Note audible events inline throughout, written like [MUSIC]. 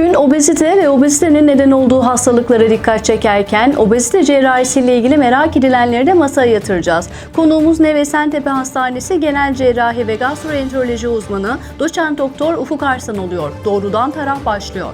Bugün obezite ve obezitenin neden olduğu hastalıklara dikkat çekerken obezite cerrahisiyle ilgili merak edilenleri de masaya yatıracağız. Konuğumuz Neve Sentepe Hastanesi Genel Cerrahi ve Gastroenteroloji uzmanı doçent doktor Ufuk Arslan oluyor. Doğrudan taraf başlıyor.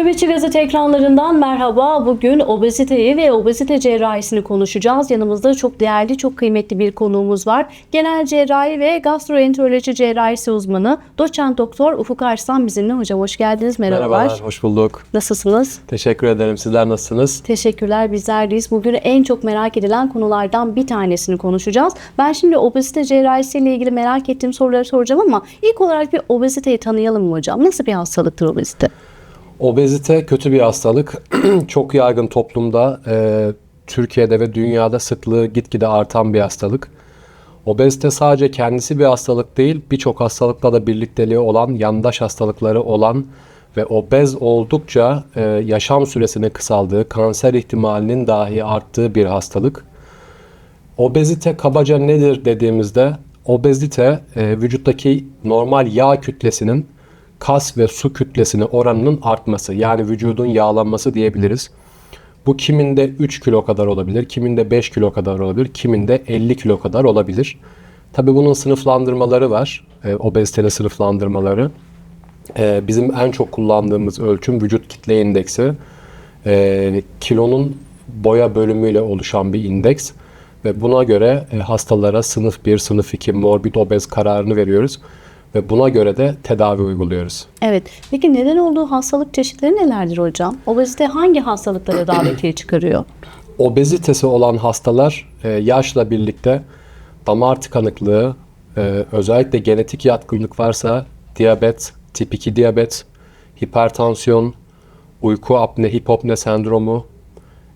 Nöbetçi Gazete ekranlarından merhaba. Bugün obeziteyi ve obezite cerrahisini konuşacağız. Yanımızda çok değerli, çok kıymetli bir konuğumuz var. Genel cerrahi ve gastroenteroloji cerrahisi uzmanı doçent doktor Ufuk Arslan bizimle. Hocam hoş geldiniz. Merhabalar. Merhabalar, hoş bulduk. Nasılsınız? Teşekkür ederim. Sizler nasılsınız? Teşekkürler bizlerdeyiz. Bugün en çok merak edilen konulardan bir tanesini konuşacağız. Ben şimdi obezite cerrahisiyle ilgili merak ettiğim soruları soracağım ama ilk olarak bir obeziteyi tanıyalım mı hocam? Nasıl bir hastalıktır obezite? Obezite kötü bir hastalık. [CLEARS THROAT] Çok yaygın toplumda, e, Türkiye'de ve dünyada sıklığı gitgide artan bir hastalık. Obezite sadece kendisi bir hastalık değil, birçok hastalıkla da birlikteliği olan, yandaş hastalıkları olan ve obez oldukça e, yaşam süresinin kısaldığı, kanser ihtimalinin dahi arttığı bir hastalık. Obezite kabaca nedir dediğimizde obezite e, vücuttaki normal yağ kütlesinin kas ve su kütlesine oranının artması yani vücudun yağlanması diyebiliriz. Bu kiminde 3 kilo kadar olabilir, kiminde 5 kilo kadar olabilir, kiminde 50 kilo kadar olabilir. Tabii bunun sınıflandırmaları var, e, obezitenin sınıflandırmaları. E, bizim en çok kullandığımız ölçüm vücut kitle indeksi. E, kilonun boya bölümüyle oluşan bir indeks ve buna göre e, hastalara sınıf 1, sınıf 2 morbid obez kararını veriyoruz ve buna göre de tedavi uyguluyoruz. Evet. Peki neden olduğu hastalık çeşitleri nelerdir hocam? Obezite hangi hastalıklara davetiye çıkarıyor? [CLEARS THROAT] Obezitesi olan hastalar e, yaşla birlikte damar tıkanıklığı, e, özellikle genetik yatkınlık varsa diyabet, tip 2 diyabet, hipertansiyon, uyku apne, hipopne sendromu,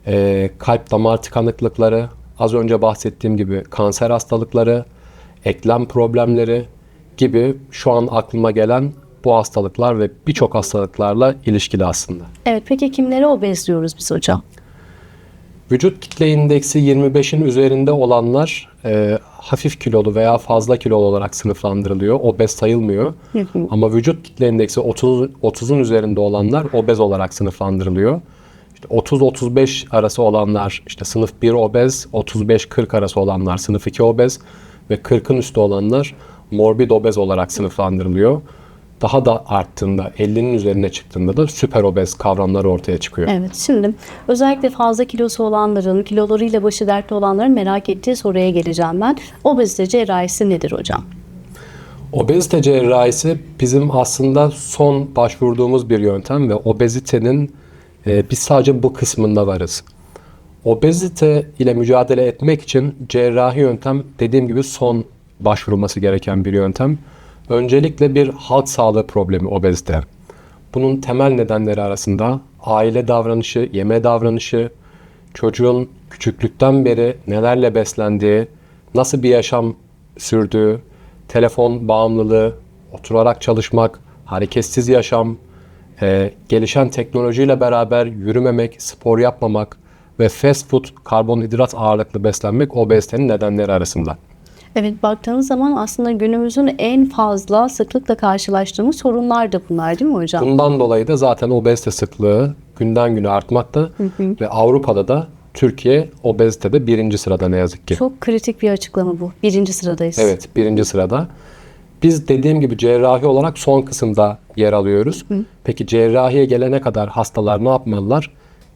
e, kalp damar tıkanıklıkları, az önce bahsettiğim gibi kanser hastalıkları, eklem problemleri gibi şu an aklıma gelen bu hastalıklar ve birçok hastalıklarla ilişkili aslında. Evet. Peki kimlere obez diyoruz biz hocam? Vücut kitle indeksi 25'in üzerinde olanlar e, hafif kilolu veya fazla kilolu olarak sınıflandırılıyor. Obez sayılmıyor. Ama vücut kitle indeksi 30 30'un üzerinde olanlar obez olarak sınıflandırılıyor. İşte 30-35 arası olanlar işte sınıf 1 obez, 35-40 arası olanlar sınıf 2 obez ve 40'ın üstü olanlar morbid obez olarak sınıflandırılıyor. Daha da arttığında 50'nin üzerine çıktığında da süper obez kavramları ortaya çıkıyor. Evet şimdi özellikle fazla kilosu olanların, kilolarıyla başı dertli olanların merak ettiği soruya geleceğim ben. Obezite cerrahisi nedir hocam? Obezite cerrahisi bizim aslında son başvurduğumuz bir yöntem ve obezitenin e, biz sadece bu kısmında varız. Obezite ile mücadele etmek için cerrahi yöntem dediğim gibi son başvurulması gereken bir yöntem. Öncelikle bir halk sağlığı problemi obezite. Bunun temel nedenleri arasında aile davranışı, yeme davranışı, çocuğun küçüklükten beri nelerle beslendiği, nasıl bir yaşam sürdüğü, telefon bağımlılığı, oturarak çalışmak, hareketsiz yaşam, e, gelişen teknolojiyle beraber yürümemek, spor yapmamak ve fast food, karbonhidrat ağırlıklı beslenmek obezitenin nedenleri arasında. Evet baktığınız zaman aslında günümüzün en fazla sıklıkla karşılaştığımız sorunlar da bunlar değil mi hocam? Bundan dolayı da zaten obezite sıklığı günden güne artmakta ve Avrupa'da da Türkiye obezitede birinci sırada ne yazık ki. Çok kritik bir açıklama bu. Birinci sıradayız. Evet birinci sırada. Biz dediğim gibi cerrahi olarak son kısımda yer alıyoruz. Peki cerrahiye gelene kadar hastalar ne yapmalılar?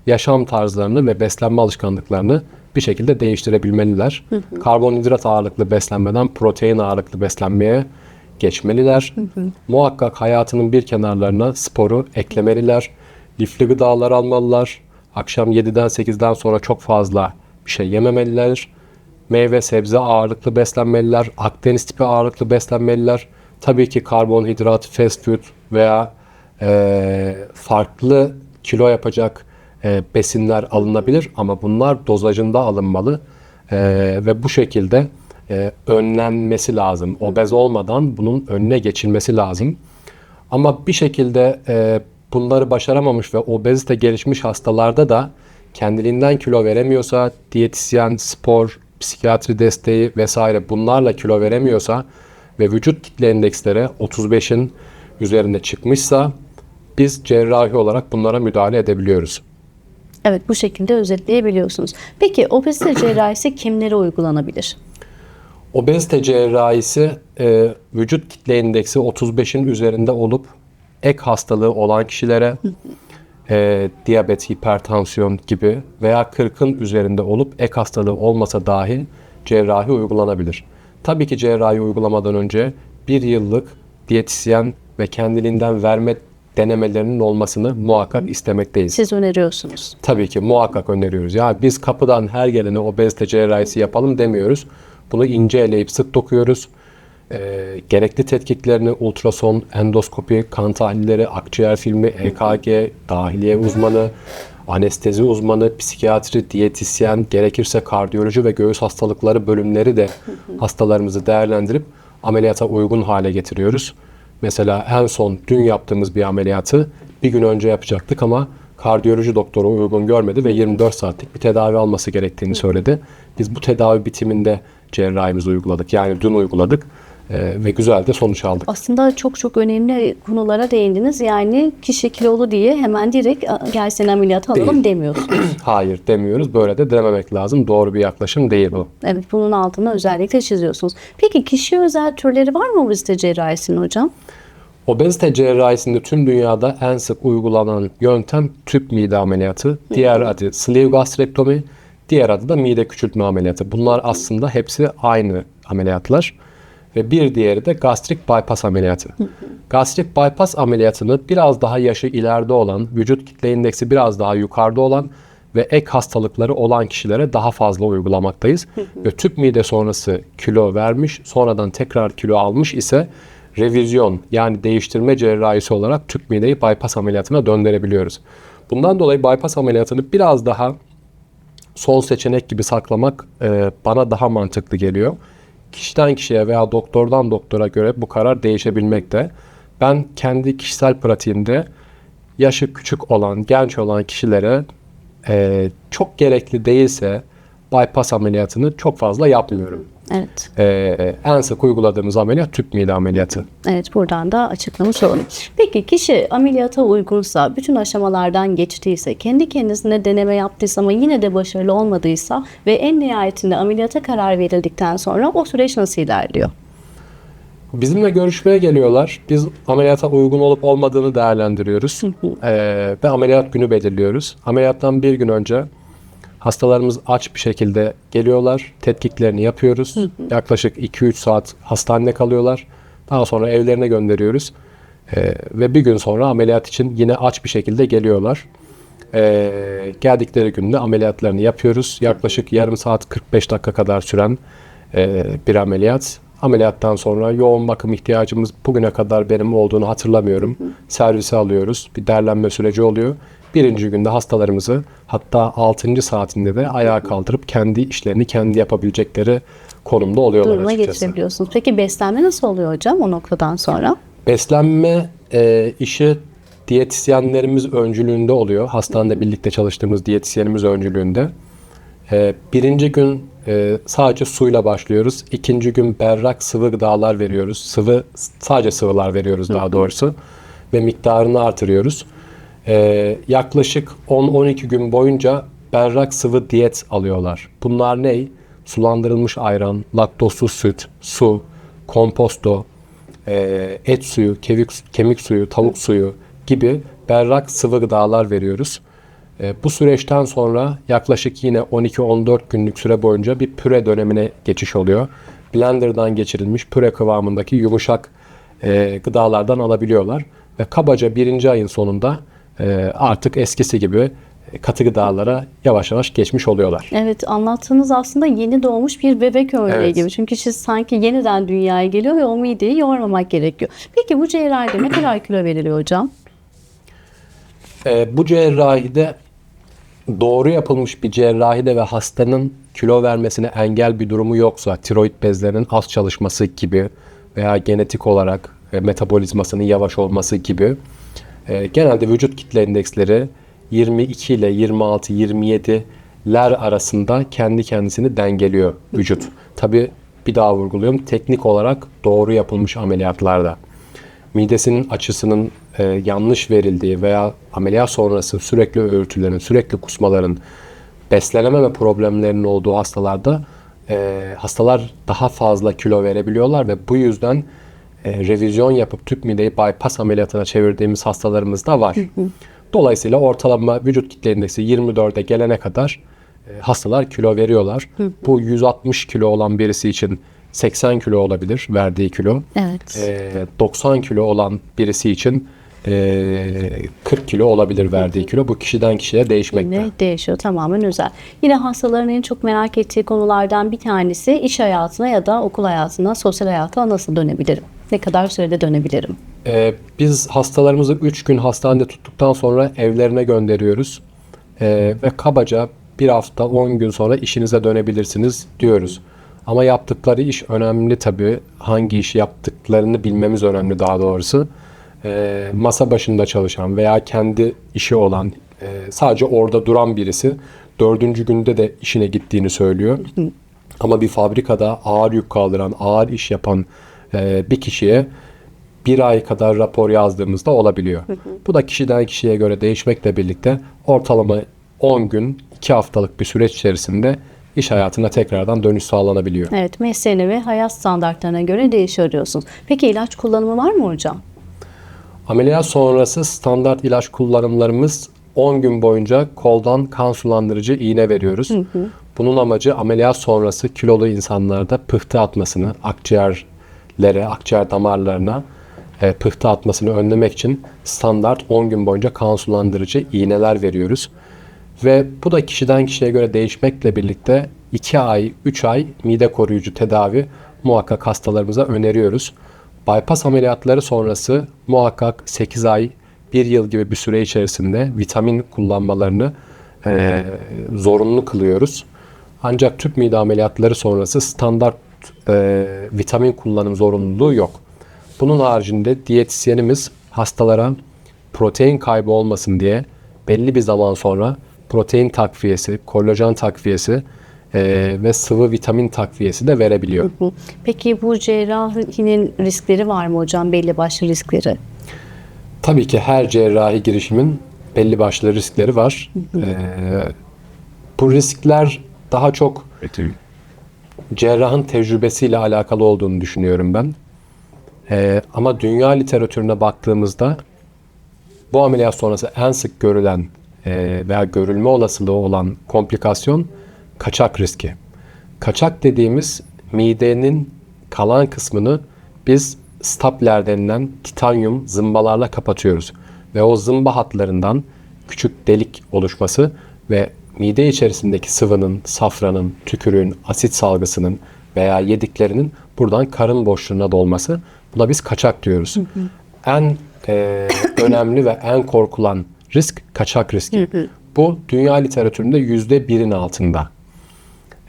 Yaşam tarzlarını ve beslenme alışkanlıklarını bir şekilde değiştirebilmeliler. Karbonhidrat ağırlıklı beslenmeden protein ağırlıklı beslenmeye geçmeliler. Muhakkak hayatının bir kenarlarına sporu eklemeliler. Lifli gıdalar almalılar. Akşam 7'den 8'den sonra çok fazla bir şey yememeliler. Meyve sebze ağırlıklı beslenmeliler. Akdeniz tipi ağırlıklı beslenmeliler. Tabii ki karbonhidrat, fast food veya eee, farklı kilo yapacak e, besinler alınabilir ama bunlar dozajında alınmalı E, ve bu şekilde e, önlenmesi lazım. Obez olmadan bunun önüne geçilmesi lazım. Ama bir şekilde e, bunları başaramamış ve obezite gelişmiş hastalarda da kendiliğinden kilo veremiyorsa, diyetisyen, spor, psikiyatri desteği vesaire bunlarla kilo veremiyorsa ve vücut kitle endeksleri 35'in üzerinde çıkmışsa biz cerrahi olarak bunlara müdahale edebiliyoruz. Evet bu şekilde özetleyebiliyorsunuz. Peki obezite cerrahisi kimlere uygulanabilir? Obezite cerrahisi e, vücut kitle indeksi 35'in üzerinde olup ek hastalığı olan kişilere e, diyabet, hipertansiyon gibi veya 40'ın üzerinde olup ek hastalığı olmasa dahi cerrahi uygulanabilir. Tabii ki cerrahi uygulamadan önce bir yıllık diyetisyen ve kendiliğinden verme denemelerinin olmasını muhakkak istemekteyiz. Siz öneriyorsunuz. Tabii ki muhakkak öneriyoruz. Ya biz kapıdan her gelene obezite cerrahisi yapalım demiyoruz. Bunu ince eleyip sık dokuyoruz. Ee, gerekli tetkiklerini ultrason, endoskopi, kan tahlilleri, akciğer filmi, EKG, dahiliye uzmanı, anestezi uzmanı, psikiyatri, diyetisyen, gerekirse kardiyoloji ve göğüs hastalıkları bölümleri de hastalarımızı değerlendirip ameliyata uygun hale getiriyoruz. Mesela en son dün yaptığımız bir ameliyatı bir gün önce yapacaktık ama kardiyoloji doktoru uygun görmedi ve 24 saatlik bir tedavi alması gerektiğini söyledi. Biz bu tedavi bitiminde cerrahimizi uyguladık. Yani dün uyguladık ve güzel de sonuç aldık. Aslında çok çok önemli konulara değindiniz. Yani kişi kilolu diye hemen direkt "Aa, gel seni ameliyata alalım Değil. demiyorsunuz. [CLEARS THROAT] Hayır demiyoruz. Böyle de dememek lazım. Doğru bir yaklaşım değil bu. Evet bunun altını özellikle çiziyorsunuz. Peki kişiye özel türleri var mı obezite cerrahisinin hocam? Obezite cerrahisinde tüm dünyada en sık uygulanan yöntem tüp mide ameliyatı. Diğer adı sleeve gastrektomi, diğer adı da mide küçültme ameliyatı. Bunlar aslında hepsi aynı ameliyatlar. Ve bir diğeri de gastrik bypass ameliyatı. Gastrik bypass ameliyatını biraz daha yaşı ileride olan, vücut kitle indeksi biraz daha yukarıda olan ve ek hastalıkları olan kişilere daha fazla uygulamaktayız. ve tüp mide sonrası kilo vermiş, sonradan tekrar kilo almış ise revizyon yani değiştirme cerrahisi olarak tüp mideyi bypass ameliyatına döndürebiliyoruz. Bundan dolayı bypass ameliyatını biraz daha son seçenek gibi saklamak e, bana daha mantıklı geliyor. Kişiden kişiye veya doktordan doktora göre bu karar değişebilmekte. Ben kendi kişisel pratiğimde yaşı küçük olan, genç olan kişilere e, çok gerekli değilse bypass ameliyatını çok fazla yapmıyorum. Evet. E, en sık uyguladığımız ameliyat tüp mide ameliyatı. Evet buradan da açıklamış olalım. Peki kişi ameliyata uygunsa, bütün aşamalardan geçtiyse, kendi kendisine deneme yaptıysa ama yine de başarılı olmadıysa ve en nihayetinde ameliyata karar verildikten sonra o süreç nasıl ilerliyor? Bizimle görüşmeye geliyorlar. Biz ameliyata uygun olup olmadığını değerlendiriyoruz. Ee, ve ameliyat günü belirliyoruz. Ameliyattan bir gün önce hastalarımız aç bir şekilde geliyorlar. Tetkiklerini yapıyoruz. Yaklaşık 2-3 saat hastanede kalıyorlar. Daha sonra evlerine gönderiyoruz. Ee, ve bir gün sonra ameliyat için yine aç bir şekilde geliyorlar. Ee, geldikleri günde ameliyatlarını yapıyoruz. Yaklaşık yarım saat 45 dakika kadar süren e, bir ameliyat. Ameliyattan sonra yoğun bakım ihtiyacımız bugüne kadar benim olduğunu hatırlamıyorum. Servise alıyoruz. Bir derlenme süreci oluyor. Birinci günde hastalarımızı hatta 6. saatinde de ayağa kaldırıp kendi işlerini kendi yapabilecekleri konumda oluyorlar Duruma açıkçası. getirebiliyorsunuz. Peki beslenme nasıl oluyor hocam o noktadan sonra? Beslenme e, işi diyetisyenlerimiz öncülüğünde oluyor. Hastanede birlikte çalıştığımız diyetisyenimiz öncülüğünde. E, birinci gün e, sadece suyla başlıyoruz. İkinci gün berrak sıvı gıdalar veriyoruz. Sıvı sadece sıvılar veriyoruz daha doğrusu ve miktarını artırıyoruz. E, yaklaşık 10-12 gün boyunca berrak sıvı diyet alıyorlar. Bunlar ne? Sulandırılmış ayran, laktozsuz süt, su, komposto, e, et suyu, kemik, kemik suyu, tavuk suyu gibi berrak sıvı gıdalar veriyoruz. E, bu süreçten sonra yaklaşık yine 12-14 günlük süre boyunca bir püre dönemine geçiş oluyor. Blender'dan geçirilmiş püre kıvamındaki yumuşak e, gıdalardan alabiliyorlar. Ve kabaca birinci ayın sonunda e, artık eskisi gibi katı gıdalara yavaş yavaş geçmiş oluyorlar. Evet anlattığınız aslında yeni doğmuş bir bebek örneği Evet. gibi. Çünkü kişi sanki yeniden dünyaya geliyor ve o mideyi yormamak gerekiyor. Peki bu cerrahide ne kadar kilo veriliyor hocam? E, bu cerrahide doğru yapılmış bir cerrahide ve hastanın kilo vermesine engel bir durumu yoksa, tiroid bezlerinin az çalışması gibi veya genetik olarak e, metabolizmasının yavaş olması gibi e, genelde vücut kitle endeksleri 22 ile 26 27'ler arasında kendi kendisini dengeliyor vücut. Tabi bir daha vurguluyorum. Teknik olarak doğru yapılmış ameliyatlarda midesinin açısının e, yanlış verildiği veya ameliyat sonrası sürekli öğürtülerin, sürekli kusmaların, beslenememe problemlerinin olduğu hastalarda e, hastalar daha fazla kilo verebiliyorlar ve bu yüzden e, revizyon yapıp tüp mideyi bypass ameliyatına çevirdiğimiz hastalarımız da var. Dolayısıyla ortalama vücut kitle indeksi 24'e gelene kadar e, hastalar kilo veriyorlar. Bu 160 kilo olan birisi için 80 kilo olabilir verdiği kilo. Evet. E, 90 kilo olan birisi için e, 40 kilo olabilir verdiği kilo. Bu kişiden kişiye değişmekte. Yine değişiyor tamamen özel. Yine hastaların en çok merak ettiği konulardan bir tanesi iş hayatına ya da okul hayatına, sosyal hayata nasıl dönebilirim? Ne kadar sürede dönebilirim? Ee, biz hastalarımızı 3 gün hastanede tuttuktan sonra evlerine gönderiyoruz. Ee, ve kabaca bir hafta 10 gün sonra işinize dönebilirsiniz diyoruz. Ama yaptıkları iş önemli tabii. Hangi işi yaptıklarını bilmemiz önemli daha doğrusu. Ee, masa başında çalışan veya kendi işi olan, e, sadece orada duran birisi dördüncü günde de işine gittiğini söylüyor. Ama bir fabrikada ağır yük kaldıran, ağır iş yapan e, bir kişiye bir ay kadar rapor yazdığımızda olabiliyor. Bu da kişiden kişiye göre değişmekle birlikte ortalama 10 gün, 2 haftalık bir süreç içerisinde iş hayatına tekrardan dönüş sağlanabiliyor. Evet, mesleğine ve hayat standartlarına göre değişiyor diyorsunuz. Peki ilaç kullanımı var mı hocam? Ameliyat sonrası standart ilaç kullanımlarımız 10 gün boyunca koldan kan sulandırıcı iğne veriyoruz. Bunun amacı ameliyat sonrası kilolu insanlarda pıhtı atmasını, akciğerlere, akciğer damarlarına e, pıhtı atmasını önlemek için standart 10 gün boyunca kan sulandırıcı iğneler veriyoruz. Ve bu da kişiden kişiye göre değişmekle birlikte 2 ay, 3 ay mide koruyucu tedavi muhakkak hastalarımıza öneriyoruz. Bypass ameliyatları sonrası muhakkak 8 ay, 1 yıl gibi bir süre içerisinde vitamin kullanmalarını e, zorunlu kılıyoruz. Ancak tüp mide ameliyatları sonrası standart e, vitamin kullanım zorunluluğu yok. Bunun haricinde diyetisyenimiz hastalara protein kaybı olmasın diye belli bir zaman sonra protein takviyesi, kolajen takviyesi e, ve sıvı vitamin takviyesi de verebiliyor. Peki bu cerrahinin riskleri var mı hocam? Belli başlı riskleri. Tabii ki her cerrahi girişimin belli başlı riskleri var. Ee, bu riskler daha çok cerrahın tecrübesiyle alakalı olduğunu düşünüyorum ben. Ee, ama dünya literatürüne baktığımızda bu ameliyat sonrası en sık görülen e, veya görülme olasılığı olan komplikasyon kaçak riski. Kaçak dediğimiz midenin kalan kısmını biz stapler denilen titanyum zımbalarla kapatıyoruz. Ve o zımba hatlarından küçük delik oluşması ve mide içerisindeki sıvının, safranın, tükürüğün, asit salgısının veya yediklerinin buradan karın boşluğuna dolması. Buna biz kaçak diyoruz. En e, [COUGHS] önemli ve en korkulan risk kaçak riski. Bu dünya literatüründe yüzde birin altında.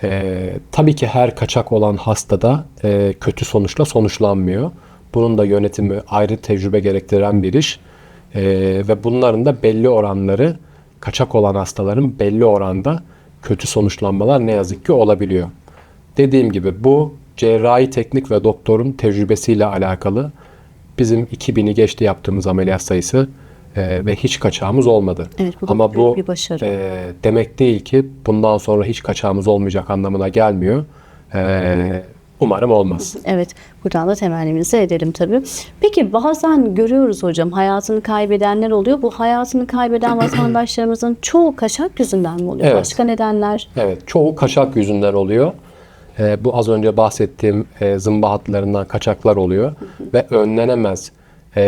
Ee, tabii ki her kaçak olan hastada e, kötü sonuçla sonuçlanmıyor. Bunun da yönetimi ayrı tecrübe gerektiren bir iş. Ee, ve bunların da belli oranları kaçak olan hastaların belli oranda kötü sonuçlanmalar ne yazık ki olabiliyor. Dediğim gibi bu cerrahi teknik ve doktorun tecrübesiyle alakalı. Bizim 2000'i geçti yaptığımız ameliyat sayısı e, ve hiç kaçağımız olmadı. Evet, bu Ama bu bir başarı. e, demek değil ki bundan sonra hiç kaçağımız olmayacak anlamına gelmiyor. E, umarım olmaz. Evet, buradan da temennimizi edelim tabii. Peki bazen görüyoruz hocam hayatını kaybedenler oluyor. Bu hayatını kaybeden [CLEARS THROAT] vatandaşlarımızın çoğu kaçak yüzünden mi oluyor? Evet. Başka nedenler? Evet, çoğu kaçak yüzünden oluyor. E, bu az önce bahsettiğim e, zımba hatlarından kaçaklar oluyor ve önlenemez e,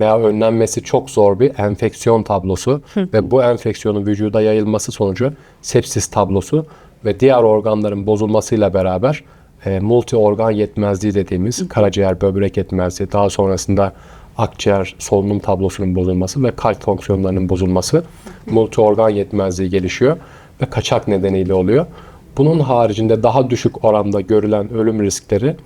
veya önlenmesi çok zor bir enfeksiyon tablosu ve bu enfeksiyonun vücuda yayılması sonucu sepsis tablosu ve diğer organların bozulmasıyla beraber e, multi organ yetmezliği dediğimiz karaciğer, böbrek yetmezliği, daha sonrasında akciğer, solunum tablosunun bozulması ve kalp fonksiyonlarının bozulması multi organ yetmezliği gelişiyor ve kaçak nedeniyle oluyor. Bunun haricinde daha düşük oranda görülen ölüm riskleri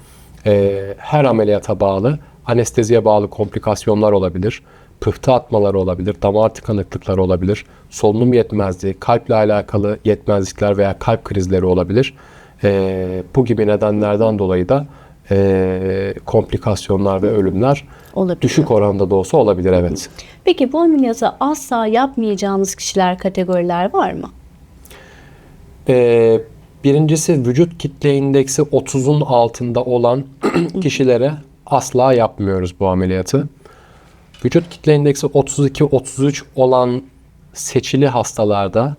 e, her ameliyata bağlı, anesteziye bağlı komplikasyonlar olabilir. pıhtı atmaları olabilir, damar tıkanıklıkları olabilir, solunum yetmezliği, kalple alakalı yetmezlikler veya kalp krizleri olabilir. Ee, bu gibi nedenlerden dolayı da ee, komplikasyonlar ve ölümler Olabiliyor. düşük oranda da olsa olabilir evet. Peki bu ameliyatı asla yapmayacağınız kişiler kategoriler var mı? Ee, birincisi vücut kitle indeksi 30'un altında olan [CLEARS THROAT] kişilere asla yapmıyoruz bu ameliyatı. Vücut kitle indeksi 32-33 olan seçili hastalarda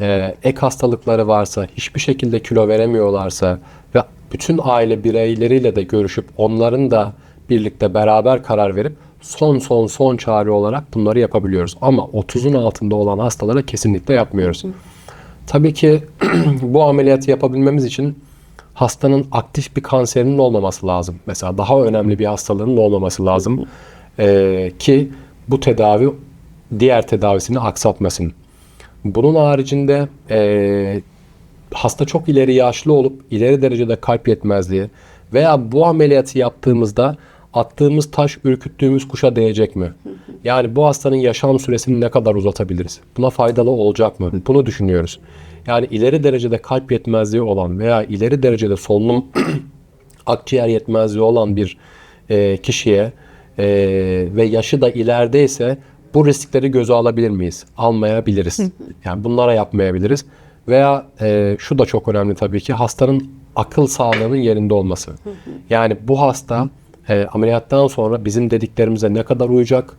e, ek hastalıkları varsa, hiçbir şekilde kilo veremiyorlarsa ve bütün aile bireyleriyle de görüşüp onların da birlikte beraber karar verip son son son çare olarak bunları yapabiliyoruz. Ama 30'un altında olan hastalara kesinlikle yapmıyoruz. Tabii ki [CLEARS THROAT] bu ameliyatı yapabilmemiz için hastanın aktif bir kanserinin olmaması lazım. Mesela daha önemli bir hastalığının olmaması lazım Ee, ki bu tedavi diğer tedavisini aksatmasın. Bunun haricinde ee, hasta çok ileri yaşlı olup ileri derecede kalp yetmezliği veya bu ameliyatı yaptığımızda attığımız taş ürküttüğümüz kuşa değecek mi? Yani bu hastanın yaşam süresini ne kadar uzatabiliriz? Buna faydalı olacak mı? Bunu düşünüyoruz. Yani ileri derecede kalp yetmezliği olan veya ileri derecede solunum [CLEARS THROAT] akciğer yetmezliği olan bir e, kişiye e, ve yaşı da ilerideyse bu riskleri göze alabilir miyiz? Almayabiliriz. [LAUGHS] Yani bunlara yapmayabiliriz. Veya e, şu da çok önemli tabii ki hastanın akıl sağlığının yerinde olması. [LAUGHS] Yani bu hasta e, ameliyattan sonra bizim dediklerimize ne kadar uyacak?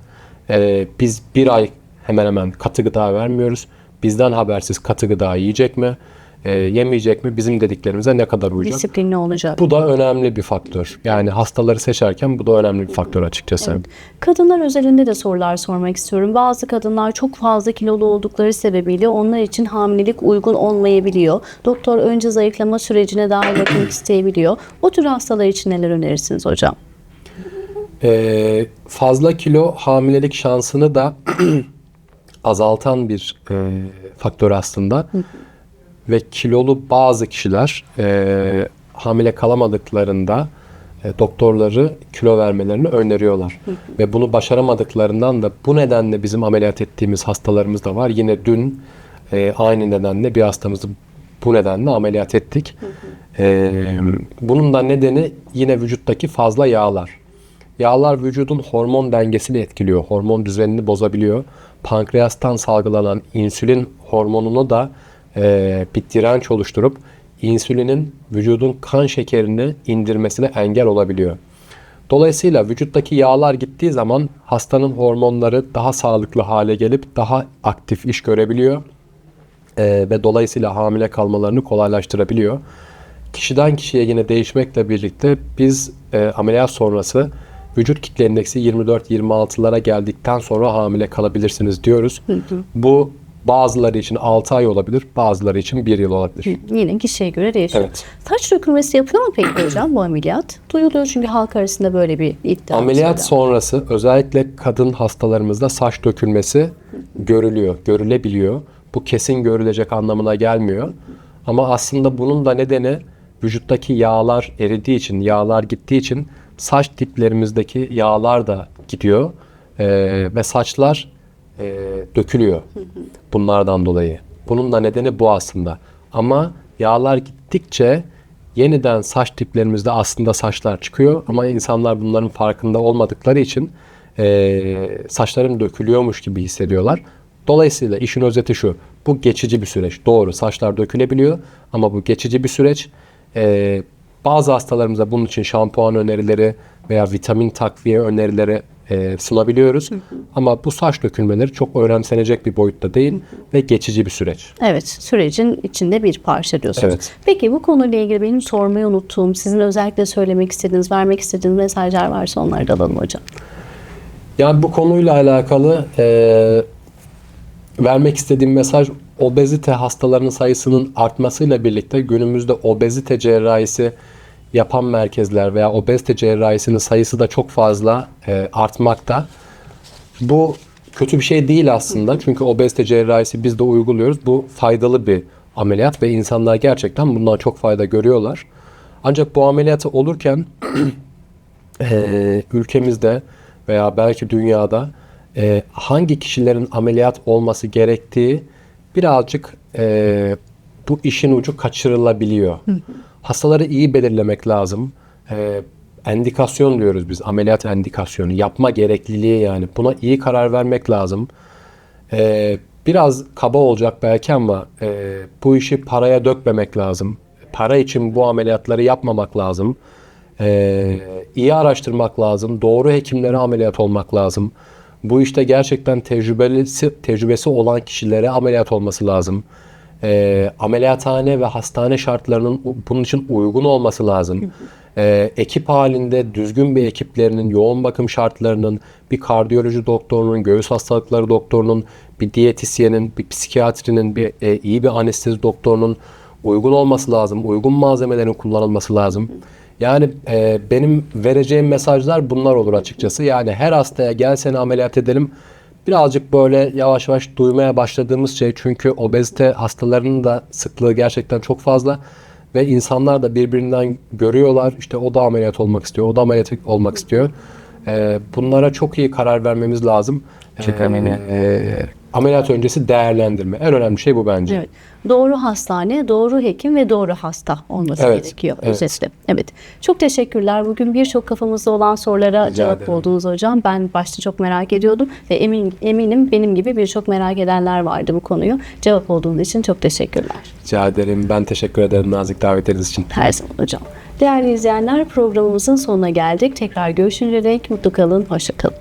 E, biz bir ay hemen hemen katı gıda vermiyoruz. Bizden habersiz katı gıda yiyecek mi? E, yemeyecek mi? Bizim dediklerimize ne kadar uyacak? Disiplinli olacak. Bu da önemli bir faktör. Yani hastaları seçerken bu da önemli bir faktör açıkçası. Kadınlar özelinde de sorular sormak istiyorum. Bazı kadınlar çok fazla kilolu oldukları sebebiyle onlar için hamilelik uygun olmayabiliyor. Doktor önce zayıflama sürecine dahil etmek isteyebiliyor. O tür hastalar için neler önerirsiniz hocam? Ee, fazla kilo hamilelik şansını da [CLEARS THROAT] azaltan bir e, faktör aslında. Ve kilolu bazı kişiler e, hamile kalamadıklarında e, doktorları kilo vermelerini öneriyorlar. Ve bunu başaramadıklarından da bu nedenle bizim ameliyat ettiğimiz hastalarımız da var. Yine dün e, aynı nedenle bir hastamızı bu nedenle ameliyat ettik. E, bunun da nedeni yine vücuttaki fazla yağlar. Yağlar vücudun hormon dengesini etkiliyor. Hormon düzenini bozabiliyor. Pankreastan salgılanan insülin hormonunu da e, bir direnç oluşturup insülinin vücudun kan şekerini indirmesine engel olabiliyor. Dolayısıyla vücuttaki yağlar gittiği zaman hastanın hormonları daha sağlıklı hale gelip daha aktif iş görebiliyor. E, ve dolayısıyla hamile kalmalarını kolaylaştırabiliyor. Kişiden kişiye yine değişmekle birlikte biz e, ameliyat sonrası vücut kitle indeksi 24-26'lara geldikten sonra hamile kalabilirsiniz diyoruz. Bu bazıları için 6 ay olabilir, bazıları için 1 yıl olabilir. Yine kişiye göre değişiyor. Evet. Saç dökülmesi yapıyor mu peki [CLEARS THROAT] hocam bu ameliyat? Duyuluyor çünkü halk arasında böyle bir iddia. Ameliyat mesela. sonrası özellikle kadın hastalarımızda saç dökülmesi görülüyor, görülebiliyor. Bu kesin görülecek anlamına gelmiyor. Ama aslında bunun da nedeni vücuttaki yağlar eridiği için, yağlar gittiği için saç diplerimizdeki yağlar da gidiyor Ee, ve saçlar e, dökülüyor bunlardan dolayı. Bunun da nedeni bu aslında. Ama yağlar gittikçe yeniden saç diplerimizde aslında saçlar çıkıyor ama insanlar bunların farkında olmadıkları için e, saçların dökülüyormuş gibi hissediyorlar. Dolayısıyla işin özeti şu, bu geçici bir süreç. Doğru saçlar dökülebiliyor ama bu geçici bir süreç. E, bazı hastalarımıza bunun için şampuan önerileri veya vitamin takviye önerileri e, sunabiliyoruz. Ama bu saç dökülmeleri çok önemsenecek bir boyutta değil ve geçici bir süreç. Evet, sürecin içinde bir parça diyorsunuz. Evet. Peki bu konuyla ilgili benim sormayı unuttuğum, sizin özellikle söylemek istediğiniz, vermek istediğiniz mesajlar varsa onları da alalım hocam. Yani bu konuyla alakalı e, vermek istediğim mesaj obezite hastalarının sayısının artmasıyla birlikte günümüzde obezite cerrahisi yapan merkezler veya obezite cerrahisinin sayısı da çok fazla e, artmakta. Bu kötü bir şey değil aslında. Çünkü obezite cerrahisi biz de uyguluyoruz. Bu faydalı bir ameliyat ve insanlar gerçekten bundan çok fayda görüyorlar. Ancak bu ameliyatı olurken [CLEARS THROAT] e, ülkemizde veya belki dünyada e, hangi kişilerin ameliyat olması gerektiği birazcık e, bu işin ucu kaçırılabiliyor. Hastaları iyi belirlemek lazım. E, endikasyon diyoruz biz, ameliyat endikasyonu, yapma gerekliliği yani. Buna iyi karar vermek lazım. E, biraz kaba olacak belki ama e, bu işi paraya dökmemek lazım. Para için bu ameliyatları yapmamak lazım. E, iyi araştırmak lazım. Doğru hekimlere ameliyat olmak lazım. Bu işte gerçekten tecrübesi, tecrübesi olan kişilere ameliyat olması lazım. E, ameliyathane ve hastane şartlarının bunun için uygun olması lazım. E, ekip halinde düzgün bir ekiplerinin, yoğun bakım şartlarının, bir kardiyoloji doktorunun, göğüs hastalıkları doktorunun, bir diyetisyenin, bir psikiyatrinin, bir e, iyi bir anestezi doktorunun uygun olması lazım. Uygun malzemelerin kullanılması lazım. Yani e, benim vereceğim mesajlar bunlar olur açıkçası. Yani her hastaya gel seni ameliyat edelim. Birazcık böyle yavaş yavaş duymaya başladığımız şey çünkü obezite hastalarının da sıklığı gerçekten çok fazla ve insanlar da birbirinden görüyorlar. İşte o da ameliyat olmak istiyor, o da ameliyat olmak istiyor. E, bunlara çok iyi karar vermemiz lazım. E, eminim. e, ameliyat öncesi değerlendirme. En önemli şey bu bence. Evet. Doğru hastane, doğru hekim ve doğru hasta olması Evet, gerekiyor evet. özetle. Evet. Çok teşekkürler. Bugün birçok kafamızda olan sorulara cevap ederim. buldunuz hocam. Ben başta çok merak ediyordum ve emin, eminim benim gibi birçok merak edenler vardı bu konuyu. Cevap olduğunuz için çok teşekkürler. Rica ederim. Ben teşekkür ederim nazik davetleriniz için. Her zaman hocam. Değerli izleyenler programımızın sonuna geldik. Tekrar görüşünceye dek mutlu kalın, hoşça kalın.